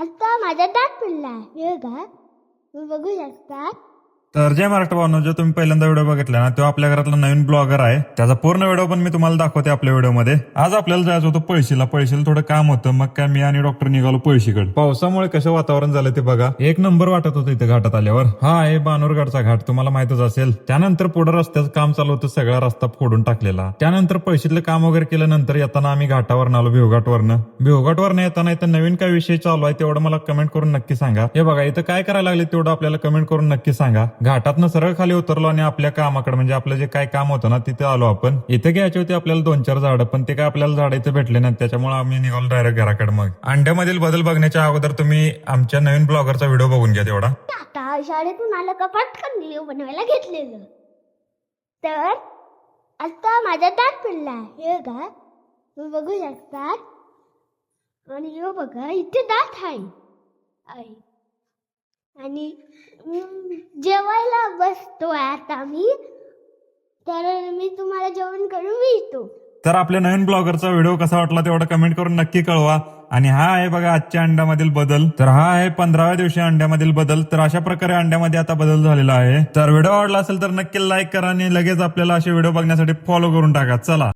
आता माझा दात पडला हे का बघू शकता. तर जय महाराष्ट्र भावना जो तुम्ही पहिल्यांदा व्हिडिओ बघितला ना तो आपल्या घरातला नवीन ब्लॉगर आहे. त्याचा पूर्ण व्हिडिओ पण मी तुम्हाला दाखवते आपल्या व्हिडिओमध्ये. आज आपल्याला जायचं होतं पळशीला. पळशीला थोडं काम होतं. मग काय मी आणि डॉक्टर निघालो पळशीकडे. पावसामुळे कसं वातावरण झालं ते बघा. एक नंबर वाटत होतं इथे घाटात आल्यावर. हा आहे बानोरगडचा घाट. तुम्हाला माहितच असेल. त्यानंतर पुढे रस्त्याचं काम चालू होतं सगळा रस्ता फोडून टाकलेला. त्यानंतर पळशीतलं काम वगैरे केल्यानंतर येताना आम्ही घाटावरनं आलो भिवघाटवरनं. भिवघाटवरनं येताना इथं नवीन काय विषय चालू आहे तेवढं मला कमेंट करून नक्की सांगा. हे बघा इथं काय करायला लागले तेवढं आपल्याला कमेंट करून नक्की सांगा. घाटातनं सरळ खाली उतरलो आणि आपल्या कामाकडे म्हणजे आपलं जे काय काम होतं ना तिथे आलो आपण. इथे घ्यायचे होते आपल्याला दोन चार झाडं पण ते काय आपल्याला झाड इथे भेटले नाही त्याच्यामुळे आम्ही निघालो डायरेक्ट घराकडे मग. अंड्यामधील बदल बघण्याच्या अगोदर तुम्ही आमच्या नवीन ब्लॉगरचा व्हिडिओ बघून घ्या तेवढा. आता शाळेतून आलं का पटकन व्हिडिओ बनवायला घेतलेलं? तर आता माझा दात पडला. हे का तुम्ही बघू शकता आणि हे बघा इथे दात आहे. आणि जेवायला बसतोय आता मी. तर मी तुम्हाला जेवण करून मिळतो. तर आपल्या नवीन ब्लॉगरचा व्हिडिओ कसा वाटला तेवढा कमेंट करून नक्की कळवा. आणि हा आहे बघा आजच्या अंड्यामधील बदल. तर हा आहे पंधराव्या दिवशी अंड्यामधील बदल. तर अशा प्रकारे अंड्यामध्ये आता बदल झालेला आहे. तर व्हिडिओ आवडला असेल तर नक्की लाईक करा आणि लगेच आपल्याला असे व्हिडिओ बघण्यासाठी फॉलो करून टाका. चला.